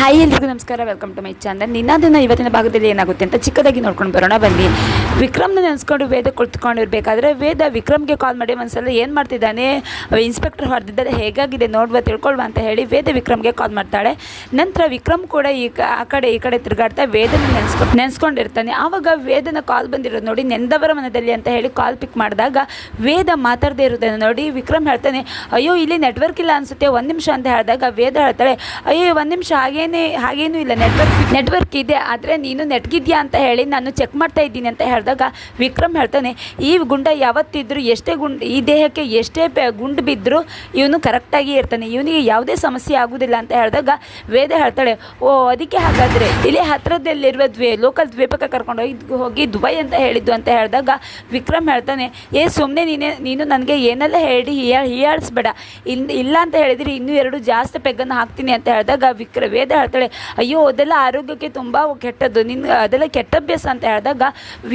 Hi ಎಲ್ರಿಗೂ ನಮಸ್ಕಾರ. Welcome to my channel ದಿನ ಇವತ್ತಿನ ಭಾಗದಲ್ಲಿ ಏನಾಗುತ್ತೆ ಅಂತ ಚಿಕ್ಕದಾಗಿ ನೋಡ್ಕೊಂಡು ಬರೋಣ, ಬನ್ನಿ. ವಿಕ್ರಮ್ನ ನೆನೆಸ್ಕೊಂಡು ವೇದ ಕುಳಿತುಕೊಂಡಿರ್ಬೇಕಾದ್ರೆ ವೇದ ವಿಕ್ರಮ್ಗೆ ಕಾಲ್ ಮಾಡಿ ಒಂದ್ಸಲ ಏನು ಮಾಡ್ತಿದ್ದಾನೆ? ಇನ್ಸ್ಪೆಕ್ಟರ್ ಹೊಡೆದಿದ್ದಾರೆ ಹೇಗಾಗಿದೆ? ನೋಡುವ, ತಿಳ್ಕೊಳ್ವಾ ಅಂತ ಹೇಳಿ ವೇದ ವಿಕ್ರಮ್ಗೆ ಕಾಲ್ ಮಾಡ್ತಾಳೆ. ನಂತರ ವಿಕ್ರಮ್ ಕೂಡ ಈ ಆ ಕಡೆ, ಈ ಕಡೆ ತಿರುಗಾಡ್ತಾ ವೇದನ ನೆನೆಸ್ಕೊಂಡು ನೆನೆಸ್ಕೊಂಡಿರ್ತಾನೆ. ಆವಾಗ ವೇದನ ಕಾಲ್ ಬಂದಿರೋದು ನೋಡಿ ನೆಂದವರ ಮನದಲ್ಲಿ ಅಂತ ಹೇಳಿ ಕಾಲ್ ಪಿಕ್ ಮಾಡಿದಾಗ ವೇದ ಮಾತಾಡದೇ ಇರೋದನ್ನು ನೋಡಿ ವಿಕ್ರಮ್ ಹೇಳ್ತಾನೆ, ಅಯ್ಯೋ, ಇಲ್ಲಿ ನೆಟ್ವರ್ಕ್ ಇಲ್ಲ ಅನ್ಸುತ್ತೆ. ಒಂದು ನಿಮಿಷ ಅಂತ ಹೇಳಿದಾಗ ವೇದ ಹೇಳ್ತಾಳೆ, ಅಯ್ಯೋ, ಒಂದು ನಿಮಿಷ ಹಾಗೇನೇ ಹಾಗೇನೂ ಇಲ್ಲ. ನೆಟ್ವರ್ಕ್ ನೆಟ್ವರ್ಕ್ ಇದೆ, ಆದರೆ ನೀನು ನೆಟ್ಗಿದ್ಯಾ ಅಂತ ಹೇಳಿ ನಾನು ಚೆಕ್ ಮಾಡ್ತಾ ಇದ್ದೀನಿ ಅಂತ ಹೇಳಿದಾಗ ವಿಕ್ರಮ್ ಹೇಳ್ತಾನೆ, ಈ ಗುಂಡ ಯಾವತ್ತಿದ್ರೂ ಎಷ್ಟೇ ಗುಂಡ್, ಈ ದೇಹಕ್ಕೆ ಎಷ್ಟೇ ಗುಂಡು ಬಿದ್ದರೂ ಇವನು ಕರೆಕ್ಟಾಗಿ ಇರ್ತಾನೆ. ಇವನಿಗೆ ಯಾವುದೇ ಸಮಸ್ಯೆ ಆಗೋದಿಲ್ಲ ಅಂತ ಹೇಳಿದಾಗ ವೇದ ಹೇಳ್ತಾಳೆ, ಓ, ಅದಕ್ಕೆ ಹಾಗಾದರೆ ಇಲ್ಲಿ ಹತ್ತಿರದಲ್ಲಿರುವ ದ್ವೇ ಲೋಕಲ್ ದ್ವೀಪಕ್ಕೆ ಕರ್ಕೊಂಡು ಹೋಗಿ ಹೋಗಿ ದುಬೈ ಅಂತ ಹೇಳಿದ್ದು ಅಂತ ಹೇಳಿದಾಗ ವಿಕ್ರಮ್ ಹೇಳ್ತಾನೆ, ಏ ಸುಮ್ಮನೆ ನೀನೇ, ನೀನು ನನಗೆ ಏನೆಲ್ಲ ಹೇಳಿ ಹಿಯಾ ಹೀಯಾಳಿಸ್ಬೇಡ. ಇಲ್ಲ ಇಲ್ಲ ಅಂತ ಹೇಳಿದರೆ ಇನ್ನೂ ಎರಡು ಜಾಸ್ತಿ ಪೆಗ್ಗನ್ನು ಹಾಕ್ತೀನಿ ಅಂತ ಹೇಳಿದಾಗ ವಿಕ್ರ, ವೇದ ಹೇಳ್ತಾಳೆ, ಅಯ್ಯೋ, ಅದೆಲ್ಲ ಆರೋಗ್ಯಕ್ಕೆ ತುಂಬ ಕೆಟ್ಟದ್ದು. ನಿನ್ನ ಅದೆಲ್ಲ ಕೆಟ್ಟ ಅಭ್ಯಾಸ ಅಂತ ಹೇಳಿದಾಗ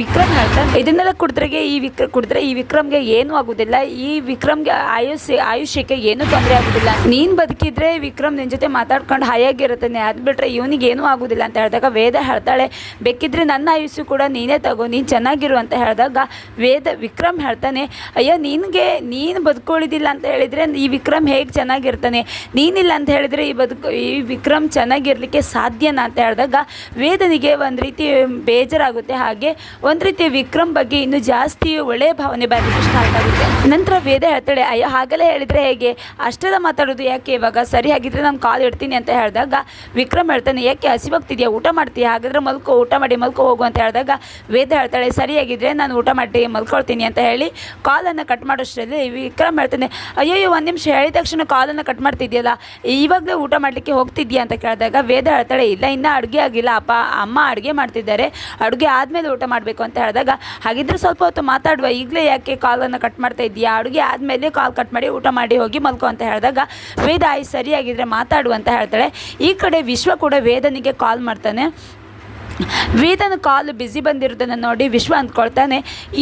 ವಿಕ್ರಮ್ ಹೇಳ್ತಾನೆ, ಇದನ್ನೆಲ್ಲ ಕುಡಿದ್ರೆಗೆ ಈ ವಿಕ್ರ ಕುಡಿದ್ರೆ ಈ ವಿಕ್ರಮ್ಗೆ ಏನೂ ಆಗೋದಿಲ್ಲ. ಈ ವಿಕ್ರಮ್ಗೆ ಆಯುಷ್ಯ ಆಯುಷ್ಯಕ್ಕೆ ಏನೂ ತೊಂದರೆ ಆಗೋದಿಲ್ಲ. ನೀನು ಬದುಕಿದ್ರೆ ವಿಕ್ರಮ್ ನಿನ್ನ ಜೊತೆ ಮಾತಾಡ್ಕೊಂಡು ಹಾಯಾಗಿರುತ್ತಾನೆ. ಅದು ಬಿಟ್ಟರೆ ಇವನಿಗೆ ಏನೂ ಆಗೋದಿಲ್ಲ. ಅಂತ ಹೇಳಿದಾಗ ವೇದ ಹೇಳ್ತಾಳೆ, ಬೇಕಿದ್ರೆ ನನ್ನ ಆಯುಷ್ಯ ಕೂಡ ನೀನೇ ತಗೋ. ನೀನು ಚೆನ್ನಾಗಿರು ಅಂತ ಹೇಳಿದಾಗ ವೇದ, ವಿಕ್ರಮ್ ಹೇಳ್ತಾನೆ, ಅಯ್ಯೋ, ನಿನಗೆ, ನೀನು ಬದುಕೊಳ್ಳಿದಿಲ್ಲ ಅಂತ ಹೇಳಿದರೆ ಈ ವಿಕ್ರಮ್ ಹೇಗೆ ಚೆನ್ನಾಗಿರ್ತಾನೆ? ನೀನಿಲ್ಲ ಅಂತ ಹೇಳಿದರೆ ಈ ಬದುಕು, ಈ ವಿಕ್ರಮ್ ಚೆನ್ನಾಗಿರ್ಲಿಕ್ಕೆ ಸಾಧ್ಯನಾ ಅಂತ ಹೇಳಿದಾಗ ವೇದನಿಗೆ ಒಂದು ರೀತಿ ಬೇಜಾರಾಗುತ್ತೆ. ಹಾಗೆ ಒಂದು ರೀತಿ ವಿಕ್ರಮ್ ಬಗ್ಗೆ ಇನ್ನೂ ಜಾಸ್ತಿ ಒಳ್ಳೆಯ ಭಾವನೆ ಬರಲಿಕ್ಕೆ ಸ್ಟಾರ್ಟ್ ಆಗುತ್ತೆ ನಂತರ ವೇದ ಹೇಳ್ತಾಳೆ, ಅಯ್ಯೋ, ಹಾಗೆಲ್ಲ ಹೇಳಿದರೆ ಹೇಗೆ? ಅಷ್ಟೆಲ್ಲ ಮಾತಾಡೋದು ಯಾಕೆ ಇವಾಗ? ಸರಿ ಹಾಗಿದ್ರೆ ನಾನು ಕಾಲ್ ಇಡ್ತೀನಿ ಅಂತ ಹೇಳಿದಾಗ ವಿಕ್ರಮ್ ಹೇಳ್ತಾನೆ, ಯಾಕೆ ಹಸಿವಾಗ್ತಿದ್ಯಾ? ಊಟ ಮಾಡ್ತೀಯಾ? ಹಾಗಾದ್ರೆ ಮಲ್ಕೋ, ಊಟ ಮಾಡಿ ಮಲ್ಕೋ, ಹೋಗು ಅಂತ ಹೇಳಿದಾಗ ವೇದ ಹೇಳ್ತಾಳೆ, ಸರಿಯಾಗಿದ್ರೆ ನಾನು ಊಟ ಮಾಡಿ ಮಲ್ಕೊಳ್ತೀನಿ ಅಂತ ಹೇಳಿ ಕಾಲನ್ನು ಕಟ್ ಮಾಡೋಷ್ಟರಲ್ಲಿ ವಿಕ್ರಮ್ ಹೇಳ್ತಾನೆ ಅಯ್ಯೋ ಒಂದು ನಿಮಿಷ ಹೇಳಿದ ತಕ್ಷಣ ಕಾಲನ್ನು ಕಟ್ ಮಾಡ್ತಿದ್ಯಲ್ಲ? ಇವಾಗಲೇ ಊಟ ಮಾಡಲಿಕ್ಕೆ ಹೋಗ್ತಿದ್ಯಾ? ಅಂತ ಕೇಳಿದಾಗ ವೇದ ಹೇಳ್ತಾಳೆ, ಇಲ್ಲ, ಇನ್ನೂ ಅಡುಗೆ ಆಗಿಲ್ಲ, ಅಪ್ಪ, ಅಮ್ಮ ಅಡುಗೆ ಮಾಡ್ತಿದ್ದಾರೆ, ಅಡುಗೆ ಆದಮೇಲೆ ಊಟ ಮಾಡಬೇಕು ಅಂತ ಹೇಳಿದಾಗ, ಹಾಗಿದ್ರೆ ಸ್ವಲ್ಪ ಹೊತ್ತು ಮಾತಾಡುವ, ಈಗಲೇ ಯಾಕೆ ಕಾಲನ್ನು ಕಟ್ ಮಾಡ್ತಾ ಇದೆಯಾ ಅಡುಗೆ ಆದಮೇಲೆ ಕಾಲ್ ಕಟ್ ಮಾಡಿ ಊಟ ಮಾಡಿ ಹೋಗಿ ಮಲ್ಕೊ ಅಂತ ಹೇಳಿದಾಗ, ವೇದ ಆಯ್ತು ಸರಿಯಾಗಿದ್ದರೆ ಮಾತಾಡು ಅಂತ ಹೇಳ್ತಾಳೆ. ಈ ಕಡೆ ವಿಶ್ವ ಕೂಡ ವೇದನಿಗೆ ಕಾಲ್ ಮಾಡ್ತಾನೆ. ವೇದನ ಕಾಲ್ ಬ್ಯುಸಿ ಬಂದಿರೋದನ್ನು ನೋಡಿ ವಿಶ್ವ ಅಂದ್ಕೊಳ್ತಾನೆ,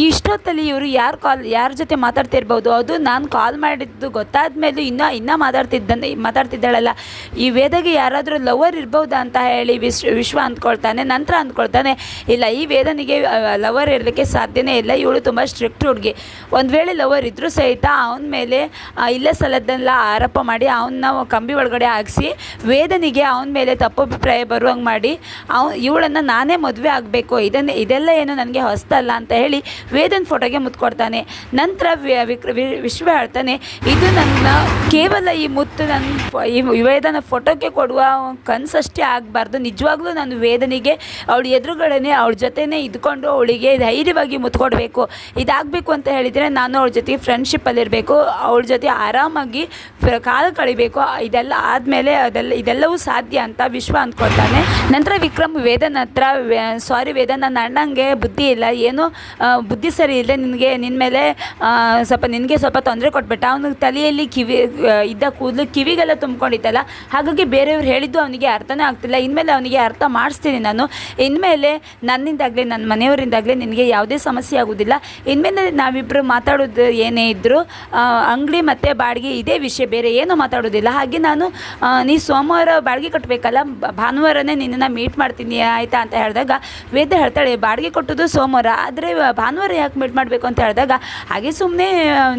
ಇಷ್ಟೊತ್ತಲ್ಲಿ ಇವರು ಯಾರು ಕಾಲ್, ಯಾರ ಜೊತೆ ಮಾತಾಡ್ತಿರ್ಬೋದು? ಅದು ನಾನು ಕಾಲ್ ಮಾಡಿದ್ದು ಗೊತ್ತಾದ ಮೇಲೂ ಇನ್ನೂ ಇನ್ನೂ ಮಾತಾಡ್ತಿದ್ದಂತೆ, ಮಾತಾಡ್ತಿದ್ದಾಳಲ್ಲ. ಈ ವೇದಗೆ ಯಾರಾದರೂ ಲವರ್ ಇರ್ಬೋದಾ ಅಂತ ಹೇಳಿ ವಿಶ್, ವಿಶ್ವ ಅಂದ್ಕೊಳ್ತಾನೆ, ನಂತರ ಅಂದ್ಕೊಳ್ತಾನೆ, ಇಲ್ಲ ಈ ವೇದನಿಗೆ ಲವರ್ ಇರಲಿಕ್ಕೆ ಸಾಧ್ಯನೇ ಇಲ್ಲ, ಇವಳು ತುಂಬ ಸ್ಟ್ರಿಕ್ಟ್ ಹುಡುಗಿ. ಒಂದು ವೇಳೆ ಲವರ್ ಇದ್ದರೂ ಸಹಿತ ಅವನ ಮೇಲೆ ಇಲ್ಲೇ ಸಲದ್ದೆಲ್ಲ ಆರೋಪ ಮಾಡಿ ಅವನ್ನ ಕಂಬಿ ಒಳಗಡೆ ಹಾಕಿಸಿ, ವೇದನಿಗೆ ಅವನ ಮೇಲೆ ತಪ್ಪು ಅಭಿಪ್ರಾಯ ಬರುವಂಗೆ ಮಾಡಿ, ಅವ, ಇವಳನ್ನು ನಾನೇ ಮದುವೆ ಆಗಬೇಕು, ಇದನ್ನೇ, ಇದೆಲ್ಲ ಏನು ನನಗೆ ಹೊಸ್ತಲ್ಲ ಅಂತ ಹೇಳಿ ವೇದನ್ ಫೋಟೋಗೆ ಮುತ್ಕೊಡ್ತಾನೆ. ನಂತರ ವಿಶ್ವ ಹೇಳ್ತಾನೆ, ಇದು ನನ್ನ, ಕೇವಲ ಈ ಮುತ್ತು ನನ್ನ ಈ ವೇದನ ಫೋಟೋಕ್ಕೆ ಕೊಡುವ ಕನಸಷ್ಟೇ ಆಗಬಾರ್ದು. ನಿಜವಾಗ್ಲೂ ನಾನು ವೇದನಿಗೆ, ಅವಳು ಎದುರುಗಡೆನೆ, ಅವಳ ಜೊತೆನೇ ಇದ್ಕೊಂಡು ಅವಳಿಗೆ ಧೈರ್ಯವಾಗಿ ಮುತ್ಕೊಡ್ಬೇಕು. ಇದಾಗಬೇಕು ಅಂತ ಹೇಳಿದರೆ ನಾನು ಅವಳ ಜೊತೆಗೆ ಫ್ರೆಂಡ್ಶಿಪ್ಪಲ್ಲಿರಬೇಕು ಅವಳ ಜೊತೆ ಆರಾಮಾಗಿ ಕಾಲ ಕಳಿಬೇಕು. ಇದೆಲ್ಲ ಆದಮೇಲೆ ಅದೆಲ್ಲ, ಇದೆಲ್ಲವೂ ಸಾಧ್ಯ ಅಂತ ವಿಶ್ವ ಅಂದ್ಕೊಳ್ತಾನೆ. ನಂತರ ವಿಕ್ರಮ್ ವೇದನ ಹತ್ರ ಸಾರಿ ವೇದ, ನನ್ನ ಅಣ್ಣಂಗೆ ಬುದ್ಧಿ ಇಲ್ಲ, ಏನು ಬುದ್ಧಿ ಸರಿ ಇಲ್ಲ ನಿನಗೆ ನಿನ್ನ ಮೇಲೆ ಸ್ವಲ್ಪ ನಿನಗೆ ಸ್ವಲ್ಪ ತೊಂದರೆ ಕೊಟ್ಬಿಟ್ಟ. ಅವನು ತಲೆಯಲ್ಲಿ ಕಿವಿ ಇದ್ದ ಕೂದಲು ಕಿವಿಗೆಲ್ಲ ತುಂಬ್ಕೊಂಡಿತ್ತಲ್ಲ, ಹಾಗಾಗಿ ಬೇರೆಯವ್ರು ಹೇಳಿದ್ದು ಅವನಿಗೆ ಅರ್ಥನೇ ಆಗ್ತಿಲ್ಲ. ಇನ್ಮೇಲೆ ಅವನಿಗೆ ಅರ್ಥ ಮಾಡಿಸ್ತೀನಿ ನಾನು. ಇನ್ಮೇಲೆ ನನ್ನಿಂದಾಗಲಿ ನನ್ನ ಮನೆಯವರಿಂದಾಗಲಿ ನಿನಗೆ ಯಾವುದೇ ಸಮಸ್ಯೆ ಆಗೋದಿಲ್ಲ. ಇನ್ಮೇಲೆ ನಾವಿಬ್ಬರು ಮಾತಾಡೋದು ಏನೇ ಇದ್ದರೂ ಅಂಗಡಿ ಮತ್ತು ಬಾಡಿಗೆ ಇದೇ ವಿಷಯ, ಬೇರೆ ಏನೂ ಮಾತಾಡೋದಿಲ್ಲ. ಹಾಗೆ ನಾನು ನೀ ಸೋಮವಾರ ಬಾಡಿಗೆ ಕಟ್ಟಬೇಕಲ್ಲ ಭಾನುವಾರನೇ ನಿನ್ನನ್ನು ಮೀಟ್ ಮಾಡ್ತೀನಿ, ಆಯಿತಾ? ಅಂತ ಹೇಳಿದಾಗ ವೇದ ಹೇಳ್ತಾಳೆ, ಬಾಡಿಗೆ ಕೊಟ್ಟದ್ದು ಸೋಮವಾರ, ಆದರೆ ಭಾನುವಾರ ಯಾಕೆ ಮೀಟ್ ಮಾಡಬೇಕು ಅಂತ ಹೇಳಿದಾಗ, ಹಾಗೆ ಸುಮ್ಮನೆ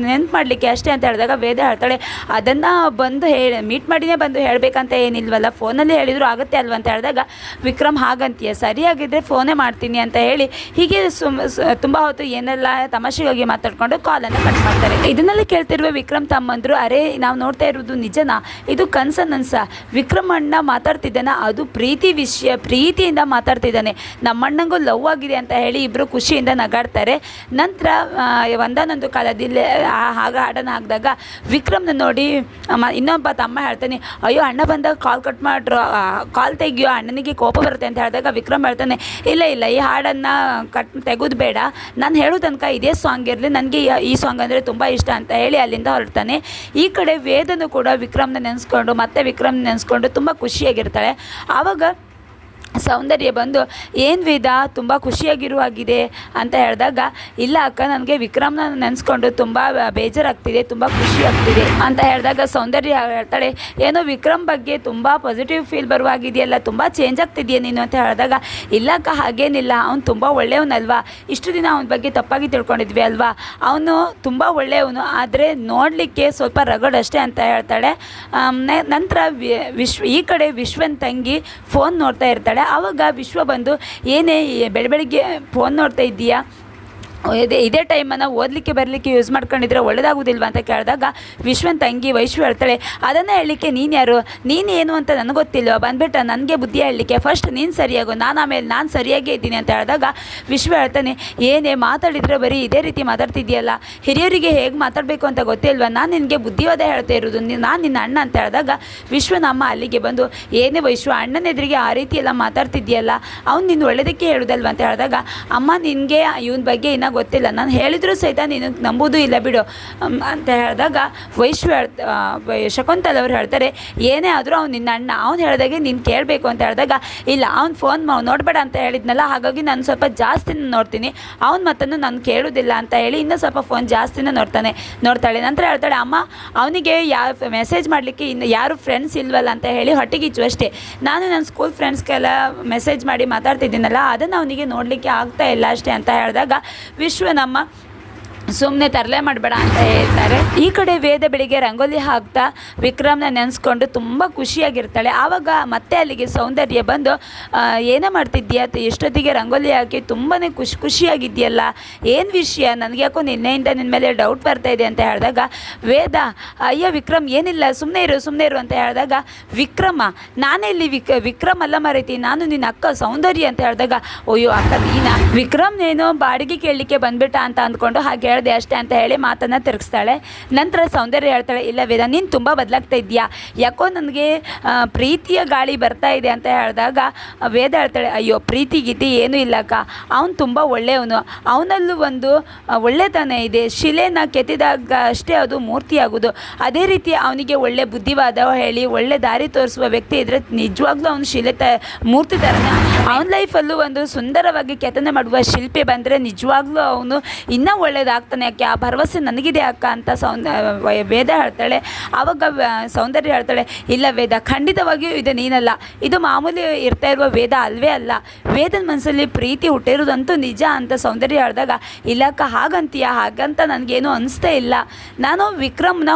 ನೆನ್ಪು ಮಾಡಲಿಕ್ಕೆ ಅಷ್ಟೇ ಅಂತ ಹೇಳಿದಾಗ ವೇದ ಹೇಳ್ತಾಳೆ, ಅದನ್ನು ಬಂದು ಹೇಳಿ ಮೀಟ್ ಮಾಡಿನೇ ಬಂದು ಹೇಳಬೇಕಂತ ಏನಿಲ್ವಲ್ಲ, ಫೋನಲ್ಲಿ ಹೇಳಿದ್ರು ಆಗುತ್ತೆ ಅಲ್ವ? ಅಂತ ಹೇಳಿದಾಗ, ವಿಕ್ರಮ್ ಹಾಗಂತೀಯ ಸರಿಯಾಗಿದ್ದರೆ ಫೋನೇ ಮಾಡ್ತೀನಿ ಅಂತ ಹೇಳಿ, ಹೀಗೆ ಸುಮ್ ತುಂಬ ಹೊತ್ತು ಏನೆಲ್ಲ ತಮಾಷೆಗಾಗಿ ಮಾತಾಡಿಕೊಂಡು ಕಾಲನ್ನು ಕಟ್ ಮಾಡ್ತಾರೆ. ಇದನ್ನೆಲ್ಲ ಕೇಳ್ತಿರುವ ವಿಕ್ರಮ್ ತಮ್ಮಂದ್ರು, ಅರೆ, ನಾವು ನೋಡ್ತಾ ಇರೋದು ನಿಜನಾ? ಇದು ಕನ್ಸ ವಿಕ್ರಮ್ ಅಣ್ಣ ಮಾತಾಡ್ತಿದ್ದಾನ, ಅದು ಪ್ರೀತಿ ವಿಷಯ, ಪ್ರೀತಿಯಿಂದ ಮಾತಾಡ್ತಿದ್ದಾನೆ ನಮ್ಮಣ್ಣಂಗೂ ಲವ್ ಆಗಿದೆ ಅಂತ ಹೇಳಿ ಇಬ್ಬರು ಖುಷಿಯಿಂದ ನಗಾಡ್ತಾರೆ. ನಂತರ ಒಂದಾನೊಂದು ಕಾಲದಲ್ಲಿ, ಆ ಹಾಗ ಹಾಡನ್ನು ಹಾಕಿದಾಗ ವಿಕ್ರಮ್ನ ನೋಡಿ ಇನ್ನೊಬ್ಬ ತಮ್ಮ ಹೇಳ್ತಾನೆ, ಅಯ್ಯೋ, ಅಣ್ಣ ಬಂದಾಗ ಕಾಲ್ ಕಟ್ ಮಾಡ್ರು ಕಾಲ್ ತೆಗಿಯೋ, ಅಣ್ಣನಿಗೆ ಕೋಪ ಬರುತ್ತೆ ಅಂತ ಹೇಳಿದಾಗ ವಿಕ್ರಮ್ ಹೇಳ್ತಾನೆ, ಇಲ್ಲ ಇಲ್ಲ, ಈ ಹಾಡನ್ನು ಕಟ್, ತೆಗೆದು ಬೇಡ. ನಾನು ಹೇಳೋ ತನಕ ಇದೇ ಸಾಂಗ್ ಇರಲಿ, ನನಗೆ ಈ ಸಾಂಗ್ ಅಂದರೆ ತುಂಬ ಇಷ್ಟ ಅಂತ ಹೇಳಿ ಅಲ್ಲಿಂದ ಹೊರಡ್ತಾನೆ. ಈ ಕಡೆ ವೇದನು ಕೂಡ ವಿಕ್ರಮ್ನ ನೆನೆಸ್ಕೊಂಡು, ಮತ್ತೆ ವಿಕ್ರಮ್ನ ನೆನೆಸ್ಕೊಂಡು ತುಂಬ ಖುಷಿಯಾಗಿರ್ತಾಳೆ. ಆವಾಗ ಸೌಂದರ್ಯ ಬಂದು, ಏನು ವಿಧ ತುಂಬ ಖುಷಿಯಾಗಿರುವಾಗಿದೆ ಅಂತ ಹೇಳಿದಾಗ, ಇಲ್ಲ ಅಕ್ಕ, ನನಗೆ ವಿಕ್ರಮ್ನ ನೆನೆಸ್ಕೊಂಡು ತುಂಬ ಬೇಜಾರಾಗ್ತಿದೆ, ತುಂಬ ಖುಷಿ ಆಗ್ತಿದೆ ಅಂತ ಹೇಳಿದಾಗ ಸೌಂದರ್ಯ ಹೇಳ್ತಾಳೆ, ಏನೋ ವಿಕ್ರಮ್ ಬಗ್ಗೆ ತುಂಬ ಪಾಸಿಟಿವ್ ಫೀಲ್ ಬರುವಾಗಿದೆಯಲ್ಲ, ತುಂಬ ಚೇಂಜ್ ಆಗ್ತಿದೆಯಾ ನೀನು? ಅಂತ ಹೇಳಿದಾಗ, ಇಲ್ಲ ಅಕ್ಕ, ಹಾಗೇನಿಲ್ಲ. ಅವ್ನು ತುಂಬ ಒಳ್ಳೆಯವನಲ್ವಾ? ಇಷ್ಟು ದಿನ ಅವನ ಬಗ್ಗೆ ತಪ್ಪಾಗಿ ತಿಳ್ಕೊಂಡಿದ್ವಿ ಅಲ್ವಾ? ಅವನು ತುಂಬ ಒಳ್ಳೆಯವನು, ಆದರೆ ನೋಡಲಿಕ್ಕೆ ಸ್ವಲ್ಪ ರಗಡಷ್ಟೇ ಅಂತ ಹೇಳ್ತಾಳೆ. ನಂತರ ವಿಶ್ವ, ಈ ಕಡೆ ವಿಶ್ವನ್ ತಂಗಿ ಫೋನ್ ನೋಡ್ತಾ ಇರ್ತಾಳೆ. ಆವಾಗ ವಿಶ್ವ ಬಂದು ಏನೇ ಬೆಳ ಬೆಳಿಗ್ಗೆ ಫೋನ್ ನೋಡ್ತಾ ಇದ್ದೀಯಾ? ಇದೇ ಇದೇ ಟೈಮನ್ನು ಓದಲಿಕ್ಕೆ ಬರಲಿಕ್ಕೆ ಯೂಸ್ ಮಾಡ್ಕೊಂಡಿದ್ರೆ ಒಳ್ಳೇದಾಗೋದಿಲ್ವಾ ಅಂತ ಕೇಳಿದಾಗ ವಿಶ್ವನ್ ತಂಗಿ ವೈಶ್ವ ಹೇಳ್ತಾಳೆ, ಅದನ್ನು ಹೇಳಲಿಕ್ಕೆ ನೀನು ಯಾರು? ನೀನು ಏನು ಅಂತ ನನಗೆ ಗೊತ್ತಿಲ್ವ? ಬಂದ್ಬಿಟ್ಟು ನನಗೆ ಬುದ್ಧಿ ಹೇಳಲಿಕ್ಕೆ. ಫಸ್ಟ್ ನೀನು ಸರಿಯಾಗು, ನಾನು ಆಮೇಲೆ ನಾನು ಸರಿಯಾಗೇ ಇದ್ದೀನಿ ಅಂತ ಹೇಳಿದಾಗ ವಿಶ್ವ ಹೇಳ್ತಾನೆ, ಏನೇ ಮಾತಾಡಿದರೆ ಬರೀ ಇದೇ ರೀತಿ ಮಾತಾಡ್ತಿದ್ಯಲ್ಲ? ಹಿರಿಯರಿಗೆ ಹೇಗೆ ಮಾತಾಡಬೇಕು ಅಂತ ಗೊತ್ತಿಲ್ವಾ? ನಾನು ನಿನಗೆ ಬುದ್ಧಿವಾದ ಹೇಳ್ತಾ ಇರೋದು, ನಾನು ನಿನ್ನ ಅಣ್ಣ ಅಂತ ಹೇಳಿದಾಗ ವಿಶ್ವನ ಅಮ್ಮ ಅಲ್ಲಿಗೆ ಬಂದು, ಏನೇ ವೈಶ್ವ, ಅಣ್ಣನ ಎದುರಿಗೆ ಆ ರೀತಿ ಎಲ್ಲ ಮಾತಾಡ್ತಿದ್ಯಲ್ಲ? ಅವ್ನು ನಿನ್ನ ಒಳ್ಳೇದಕ್ಕೆ ಹೇಳೋದಲ್ವ? ಅಂತ ಹೇಳಿದಾಗ, ಅಮ್ಮ ನಿನಗೆ ಇವನ ಬಗ್ಗೆ ಇನ್ನೂ ಗೊತ್ತಿಲ್ಲ. ನಾನು ಹೇಳಿದರೂ ಸಹಿತ ನೀನು ನಂಬೋದು ಇಲ್ಲ ಬಿಡು. ಅಂತ ಹೇಳಿದಾಗ ವೈಶ್ವ ಶಕುಂತಲ್ ಅವರು ಹೇಳ್ತಾರೆ, ಏನೇ ಆದರೂ ಅವ್ನು ನಿನ್ನ ಅಣ್ಣ, ಅವ್ನು ಹೇಳಿದಾಗೆ ನೀನು ಕೇಳಬೇಕು ಅಂತ ಹೇಳಿದಾಗ, ಇಲ್ಲ, ಅವ್ನು ಫೋನ್ ನೋಡಬೇಡ ಅಂತ ಹೇಳಿದ್ನಲ್ಲ, ಹಾಗಾಗಿ ನಾನು ಸ್ವಲ್ಪ ಜಾಸ್ತಿ ನೋಡ್ತೀನಿ. ಅವ್ನ ಮತ್ತನ್ನು ನಾನು ಕೇಳೋದಿಲ್ಲ ಅಂತ ಹೇಳಿ ಇನ್ನೂ ಸ್ವಲ್ಪ ಫೋನ್ ಜಾಸ್ತಿನ ನೋಡ್ತಾನೆ, ನೋಡ್ತಾಳೆ. ನಂತರ ಹೇಳ್ತಾಳೆ, ಅಮ್ಮ, ಅವನಿಗೆ ಯಾವ ಮೆಸೇಜ್ ಮಾಡಲಿಕ್ಕೆ ಇನ್ನು ಯಾರು ಫ್ರೆಂಡ್ಸ್ ಇಲ್ವಲ್ಲ ಅಂತ ಹೇಳಿ ಹೊಟ್ಟೆಗಿಚ್ಚು ಅಷ್ಟೇ. ನಾನು ನನ್ನ ಸ್ಕೂಲ್ ಫ್ರೆಂಡ್ಸ್ಗೆಲ್ಲ ಮೆಸೇಜ್ ಮಾಡಿ ಮಾತಾಡ್ತಿದ್ದೀನಲ್ಲ, ಅದನ್ನು ಅವನಿಗೆ ನೋಡಲಿಕ್ಕೆ ಆಗ್ತಾ ಇಲ್ಲ ಅಷ್ಟೇ. ಅಂತ ಹೇಳಿದಾಗ വിശ്വനമ്മ ಸುಮ್ಮನೆ ತರಲೆ ಮಾಡಬೇಡ ಅಂತ ಹೇಳ್ತಾರೆ. ಈ ಕಡೆ ವೇದ ಬೆಳಿಗ್ಗೆ ರಂಗೋಲಿ ಹಾಕ್ತಾ ವಿಕ್ರಮ್ನ ನೆನೆಸ್ಕೊಂಡು ತುಂಬ ಖುಷಿಯಾಗಿರ್ತಾಳೆ. ಆವಾಗ ಮತ್ತೆ ಅಲ್ಲಿಗೆ ಸೌಂದರ್ಯ ಬಂದು ಏನೇ ಮಾಡ್ತಿದ್ದೀಯ ಎಷ್ಟೊತ್ತಿಗೆ ರಂಗೋಲಿ ಹಾಕಿ ತುಂಬಾ ಖುಷಿ, ಖುಷಿಯಾಗಿದೆಯಲ್ಲ. ಏನು ವಿಷಯ? ನನಗೆ ಯಾಕೋ ನಿನ್ನೆಯಿಂದ ನಿನ್ನ ಮೇಲೆ ಡೌಟ್ ಬರ್ತಾ ಇದೆ ಅಂತ ಹೇಳಿದಾಗ, ವೇದ, ಅಯ್ಯೋ ವಿಕ್ರಮ್, ಏನಿಲ್ಲ ಸುಮ್ಮನೆ ಇರು ಸುಮ್ಮನೆ ಇರು ಅಂತ ಹೇಳಿದಾಗ, ವಿಕ್ರಮ, ನಾನೇ ಇಲ್ಲಿ ವಿಕ್, ವಿಕ್ರಮ್ ಅಲ್ಲ ಮರೀತಿ. ನಾನು ನಿನ್ನ ಅಕ್ಕ ಸೌಂದರ್ಯ ಅಂತ ಹೇಳಿದಾಗ, ಅಯ್ಯೋ ಅಕ್ಕ, ನೀನಾ? ವಿಕ್ರಮ್ ಏನೋ ಬಾಡಿಗೆ ಕೇಳಲಿಕ್ಕೆ ಬಂದ್ಬಿಟ್ಟ ಅಂತ ಅಂದ್ಕೊಂಡು ಹಾಗೆ ಹೇಳಿದೆ ಅಷ್ಟೇ ಅಂತ ಹೇಳಿ ಮಾತನ್ನು ತಿರುಗಿಸ್ತಾಳೆ. ನಂತರ ಸೌಂದರ್ಯ ಹೇಳ್ತಾಳೆ, ಇಲ್ಲ ವೇದ, ನೀನು ತುಂಬ ಬದಲಾಗ್ತಾ ಇದೆಯಾ ಯಾಕೋ ನನಗೆ ಪ್ರೀತಿಯ ಗಾಳಿ ಬರ್ತಾ ಇದೆ ಅಂತ ಹೇಳಿದಾಗ, ವೇದ ಹೇಳ್ತಾಳೆ, ಅಯ್ಯೋ, ಪ್ರೀತಿ ಗೀತಿ ಏನೂ ಇಲ್ಲಕ್ಕ ಅವನು ತುಂಬ ಒಳ್ಳೆಯವನು. ಅವನಲ್ಲೂ ಒಂದು ಒಳ್ಳೆತನ ಇದೆ. ಶಿಲೆನ ಕೆತ್ತಿದಾಗ ಅಷ್ಟೇ ಅದು ಮೂರ್ತಿಯಾಗೋದು ಅದೇ ರೀತಿ ಅವನಿಗೆ ಒಳ್ಳೆ ಬುದ್ಧಿವಾದ ಹೇಳಿ, ಒಳ್ಳೆ ದಾರಿ ತೋರಿಸುವ ವ್ಯಕ್ತಿ ಇದ್ರೆ ನಿಜವಾಗ್ಲೂ ಅವನು ಶಿಲೆ ತ, ಮೂರ್ತಿ ತರನೆ. ಅವನ ಲೈಫಲ್ಲೂ ಒಂದು ಸುಂದರವಾಗಿ ಕೆತ್ತನೆ ಮಾಡುವ ಶಿಲ್ಪಿ ಬಂದರೆ ನಿಜವಾಗ್ಲೂ ಅವನು ಇನ್ನೂ ಒಳ್ಳೇದಾಗ್ತಾನೆ ಯಾಕೆ ಆ ಭರವಸೆ ನನಗಿದೆ ಅಕ್ಕ ಅಂತ ಸೌಂದ ವೇದ ಹೇಳ್ತಾಳೆ. ಆವಾಗ ಸೌಂದರ್ಯ ಹೇಳ್ತಾಳೆ, ಇಲ್ಲ ವೇದ, ಖಂಡಿತವಾಗಿಯೂ ಇದು ನೀನಲ್ಲ. ಇದು ಮಾಮೂಲಿ ಇರ್ತಾ ಇರುವ ವೇದ ಅಲ್ವೇ ಅಲ್ಲ. ವೇದನ ಮನಸ್ಸಲ್ಲಿ ಪ್ರೀತಿ ಹುಟ್ಟಿರೋದಂತೂ ನಿಜ ಅಂತ ಸೌಂದರ್ಯ ಹೇಳಿದಾಗ ಇಲ್ಲಕ್ಕ ಹಾಗಂತೀಯ? ಹಾಗಂತ ನನಗೇನು ಅನಿಸ್ತಾ ಇಲ್ಲ. ನಾನು ವಿಕ್ರಮ್ನ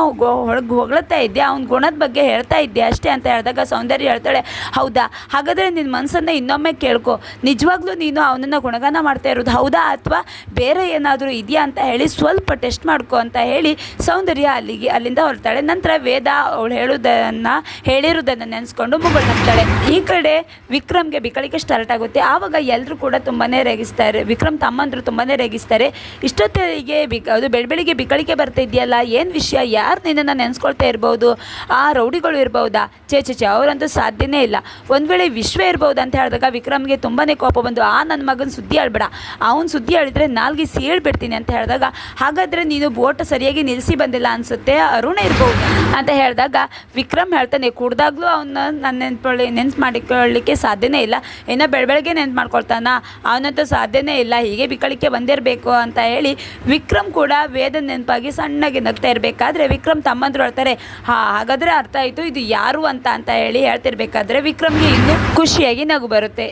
ಹೊಳಗೆ ಹೊಗಳ್ತಾ ಇದ್ದೆ, ಅವ್ನ ಗುಣದ ಬಗ್ಗೆ ಹೇಳ್ತಾ ಇದ್ದೆ ಅಷ್ಟೇ ಅಂತ ಹೇಳಿದಾಗ ಸೌಂದರ್ಯ ಹೇಳ್ತಾಳೆ, ಹೌದಾ? ಹಾಗಾದರೆ ನಿನ್ನ ಮನಸ್ಸನ್ನು ಇನ್ನೊಮ್ಮೆ ಕೇಳ್ಕೊ. ನಿಜವಾಗ್ಲೂ ನೀನು ಅವನನ್ನು ಗುಣಗಾನ ಮಾಡ್ತಾ ಇರೋದು ಹೌದಾ ಅಥವಾ ಬೇರೆ ಏನಾದರೂ ಇದೆಯಾ? ಅಂತ ಹೇಳಿ ಸ್ವಲ್ಪ ಟೆಸ್ಟ್ ಮಾಡ್ಕೊ ಅಂತ ಹೇಳಿ ಸೌಂದರ್ಯ ಅಲ್ಲಿಗೆ ಅಲ್ಲಿಂದ ಹೊರ್ತಾಳೆ ನಂತರ ವೇದ ಅವಳು ಹೇಳೋದನ್ನು ಹೇಳಿರೋದನ್ನು ನೆನೆಸ್ಕೊಂಡು ಮುಗುಳು ಈ ಕಡೆ ವಿಕ್ರಮ್ಗೆ ಬಿಕಳಿಕೆ ಸ್ಟಾರ್ಟ್ ಆಗುತ್ತೆ. ಆವಾಗ ಎಲ್ಲರೂ ಕೂಡ ತುಂಬಾ ರೇಗಿಸ್ತಾರೆ. ವಿಕ್ರಮ್ ತಮ್ಮಂದ್ರು ತುಂಬಾ ರೇಗಿಸ್ತಾರೆ. ಇಷ್ಟೊತ್ತಿಗೆ ಬಿಕ್, ಅದು ಬೆಳಬೆಳಿಗ್ಗೆ ಬಿಕಳಿಕೆ ಬರ್ತಾ ಇದೆಯಲ್ಲ, ಏನು ವಿಷಯ? ಯಾರು ನಿನ್ನನ್ನು ನೆನೆಸ್ಕೊಳ್ತಾ ಇರ್ಬೋದು? ಆ ರೌಡಿಗಳು ಇರ್ಬೋದಾ? ಚೇ ಚೇ ಚೇ ಅವರಂತೂ ಸಾಧ್ಯನೇ ಇಲ್ಲ. ಒಂದು ವೇಳೆ ವಿಶ್ವ ಇರ್ಬೋದು ಅಂತ ಹೇಳಿದಾಗ ವಿಕ್ರಮ್ಗೆ ತುಂಬಾ ಕೋಪ ಬಂದು, ಆ ನನ್ನ ಮಗನ ಸುದ್ದಿ ಹೇಳ್ಬೇಡ ಅವನು ಸುದ್ದಿ ಹೇಳಿದ್ರೆ ನಾಲ್ಗೆ ಸೀಳ್ಬಿಡ್ತೀನಿ ಅಂತ ಹೇಳಿದಾಗ ಹಾಗಾದರೆ ನೀನು ಬೋಟ್ ಸರಿಯಾಗಿ ನಿಲ್ಲಿಸಿ ಬಂದಿಲ್ಲ ಅನಿಸುತ್ತೆ? ಅರುಣ ಇರ್ಬೋದು ಅಂತ ಹೇಳಿದಾಗ ವಿಕ್ರಮ್ ಹೇಳ್ತಾನೆ, ಕುಡ್ದಾಗ್ಲೂ ಅವನ್ನ ನನ್ನ ನೆನ್ಪೊಳ್ಳಿ ನೆನ್ಪು ಮಾಡಿಕೊಳ್ಳಿಕ್ಕೆ ಸಾಧ್ಯನೇ ಇಲ್ಲ. ಇನ್ನ ಬೆಳ ಬೆಳಗ್ಗೆ ನೆನ್ಪು ಮಾಡ್ಕೊಳ್ತಾನ. ಅವನಂತೂ ಸಾಧ್ಯನೇ ಇಲ್ಲ. ಹೀಗೆ ಬಿಕಳಿಕೆ ಬಂದಿರಬೇಕು ಅಂತ ಹೇಳಿ ವಿಕ್ರಮ್ ಕೂಡ ವೇದ ನೆನಪಾಗಿ ಸಣ್ಣಗೆ ನಗ್ತಾ ಇರಬೇಕಾದ್ರೆ ವಿಕ್ರಮ್ ತಮ್ಮಂದ್ರು ಹೇಳ್ತಾರೆ ಹಾ, ಹಾಗಾದರೆ ಅರ್ಥ ಆಯಿತು. ಇದು ಯಾರು ಅಂತ ಅಂತ ಹೇಳಿ ಹೇಳ್ತಿರ್ಬೇಕಾದ್ರೆ ವಿಕ್ರಮ್ಗೆ ಇನ್ನೂ ಖುಷಿಯಾಗಿ ನಗು ಬರುತ್ತೆ.